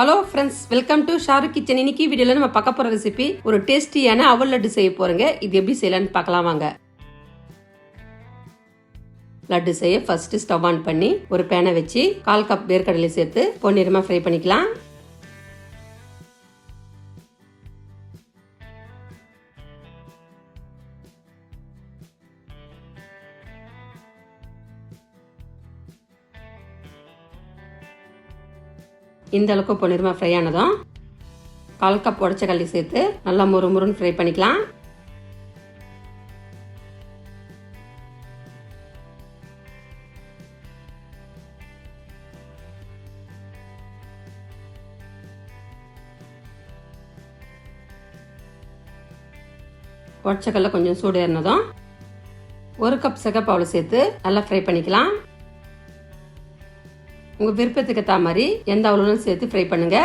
Hello friends welcome to Shahrukh kitchen இன்னைக்கு வீடியோல நம்ம பார்க்க போற ரெசிபி ஒரு டேஸ்டியான அவல் லட்டு செய்ய போறோங்க. இது எப்படி செய்யலாம்னு பார்க்கலாம் வாங்க. லட்டு செய்ய ஃபர்ஸ்ட் ஸ்டவ் ஆன் பண்ணி ஒரு பேனை வச்சு கால் கப் வேர்க்கடலை சேர்த்து பொன்னிறமா ஃப்ரை பண்ணிக்கலாம். இந்த அளவுக்கு பொன்னிறமா ஃப்ரை ஆனதும் கால் கப் உடச்ச கல்லி சேர்த்து நல்லா முறு முருன்னு ஃப்ரை பண்ணிக்கலாம். உடச்சக்கல்ல கொஞ்சம் சூடு ஏறினதும் ஒரு கப் சிகப்பாவில் சேர்த்து நல்லா ஃப்ரை பண்ணிக்கலாம். உங்கள் விருப்பத்துக்கு ஏற்ற மாதிரி எந்த அவ்வளோனாலும் சேர்த்து ஃப்ரை பண்ணுங்க.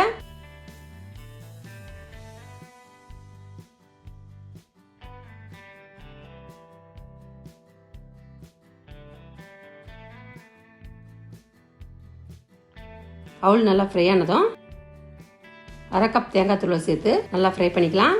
அவள் நல்லா ஃப்ரை ஆனதும் அரை கப் தேங்காய் தூளை சேர்த்து நல்லா ஃப்ரை பண்ணிக்கலாம்.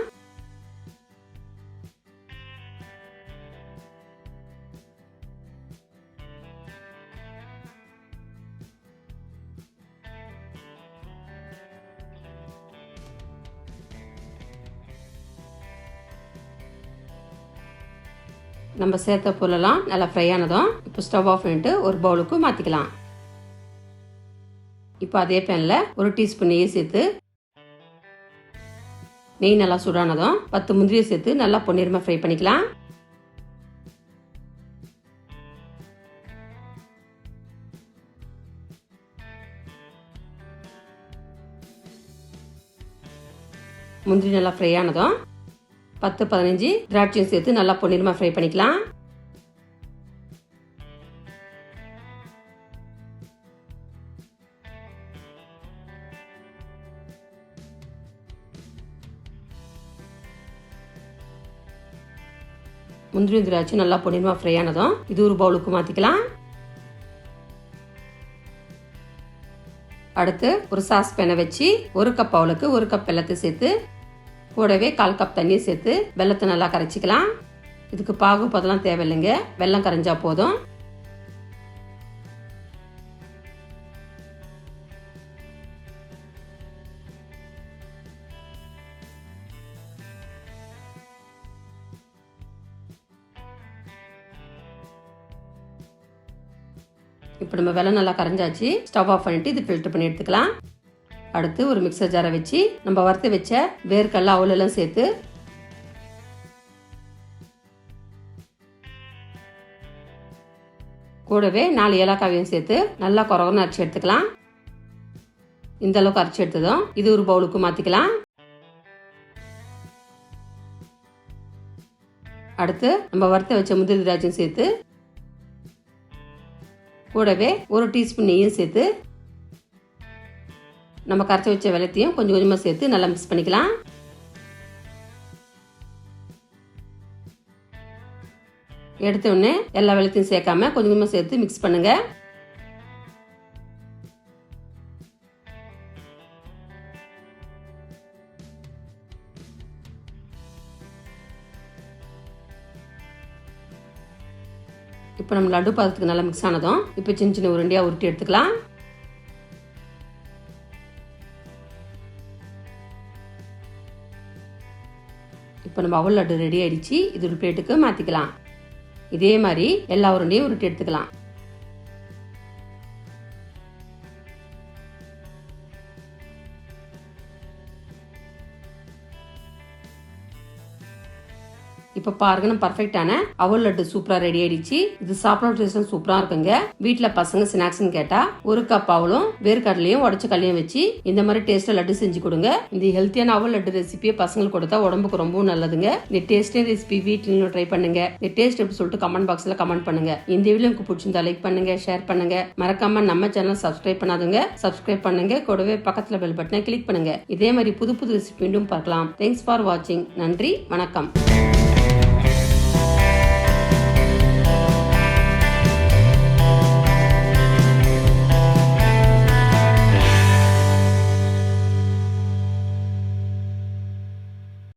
நம்ம சேர்த்த பொருளெல்லாம் நல்லா ஃப்ரை ஆனதும் இப்போ ஸ்டவ் ஆஃப் பண்ணிட்டு ஒரு பவுலுக்கு மாற்றிக்கலாம் இப்போ அதே பேனில் ஒரு டீஸ்பூன் நெய் சேர்த்து நெய் நல்லா சூடானதும் பத்து முந்திரியை சேர்த்து நல்லா பொன்னிறமாக ஃப்ரை பண்ணிக்கலாம். முந்திரி நல்லா ஃப்ரை ஆனதும் பத்து பதினஞ்சு திராட்சையும் சேர்த்து நல்லா பொன்னிறமாக ஃப்ரை பண்ணிக்கலாம். முந்திரி திராட்சை நல்லா பொன்னிறமாக ஃப்ரை ஆனதும் இது ஒரு பவுலுக்கு மாற்றிக்கலாம் அடுத்து ஒரு சாஸ் பேனை வச்சு ஒரு கப் அவளுக்கு ஒரு கப் வெள்ளத்தை சேர்த்து கூடவே கால் கப் தண்ணியை சேர்த்து வெள்ளத்தை நல்லா கரைச்சிக்கலாம். இதுக்கு பாகு பதெல்லாம் தேவையில்லைங்க. வெள்ளம் கரைஞ்சா போதும். இப்போ நம்ம வெள்ளம் நல்லா கரைஞ்சாச்சு. ஸ்டவ் ஆஃப் பண்ணிட்டு இது ஃபில்டர் பண்ணி எடுத்துக்கலாம். அடுத்து ஒரு மிக்சர் ஜாரை வச்சு நம்ம வறுத்து வச்ச வேர்க்கடல அவ்வளோலாம் சேர்த்து கூடவே நாலு ஏலக்காவையும் சேர்த்து நல்லா குறகுன்னு அரைச்சி எடுத்துக்கலாம். இந்த அளவுக்கு அரைச்சி எடுத்ததும் இது ஒரு பவுலுக்கு மாற்றிக்கலாம் அடுத்து நம்ம வறுத்த வச்ச முந்திரி திராட்சையும் சேர்த்து கூடவே ஒரு டீஸ்பூன் நெய்யும் சேர்த்து நம்ம கரைச்சி வச்ச வெள்ளத்தையும் கொஞ்சம் கொஞ்சமாக சேர்த்து நல்லா மிக்ஸ் பண்ணிக்கலாம். எடுத்த உடனே எல்லா வெள்ளத்தையும் சேர்க்காம கொஞ்சம் கொஞ்சமாக சேர்த்து மிக்ஸ் பண்ணுங்க. இப்போ நம்ம லட்டு பாதத்துக்கு நல்லா மிக்ஸ் ஆனதும் இப்போ சின்ன சின்ன உருண்டையாக உருட்டி எடுத்துக்கலாம். இப்போ நம்ம அவல் லட்டு ரெடி ஆயிடுச்சு. இது ஒரு பிளேட்டுக்கு மாற்றிக்கலாம் இதே மாதிரி எல்லா உருண்டையும் உருட்டி எடுத்துக்கலாம். இப்போ பாருங்க நம்ம பர்ஃபெக்டான அவல் லட்டு சூப்பரா ரெடி ஆயிடுச்சு. இது சாப்பிட டேஸ்ட் சூப்பரா இருக்குங்க. வீட்ல பசங்க ஸ்நாக்ஸ்னு கேட்டா ஒரு கப் அவலும் வேர்க்கடலையும் உடச்ச கல்லையும் வச்சு இந்த மாதிரி டேஸ்ட்ல லட்டு செஞ்சு கொடுங்க. இந்த ஹெல்த்தியான அவல் லட்டு ரெசிபியை பசங்களுக்கு கொடுத்தா உடம்புக்கு ரொம்பவும் நல்லதுங்க. இந்த டேஸ்டிங் ரெசிபி வீட்லயும் ட்ரை பண்ணுங்க. இந்த டேஸ்ட் எப்படி சொல்லிட்டு கமெண்ட் பாக்ஸ்ல கமெண்ட் பண்ணுங்க. இந்த வீடியோ உங்களுக்கு பிடிச்சிருந்தா லைக் பண்ணுங்க ஷேர் பண்ணுங்க. மறக்காம நம்ம சேனல் சப்ஸ்கிரைப் பண்ணாதுங்க. சப்ஸ்கிரைப் பண்ணுங்க. கூடவே பக்கத்துல பெல் பட்டனை கிளிக் பண்ணுங்க. இதே மாதிரி புது புது ரெசிபி மீண்டும் பார்க்கலாம். தேங்க்ஸ் ஃபார் வாட்சிங் நன்றி வணக்கம்.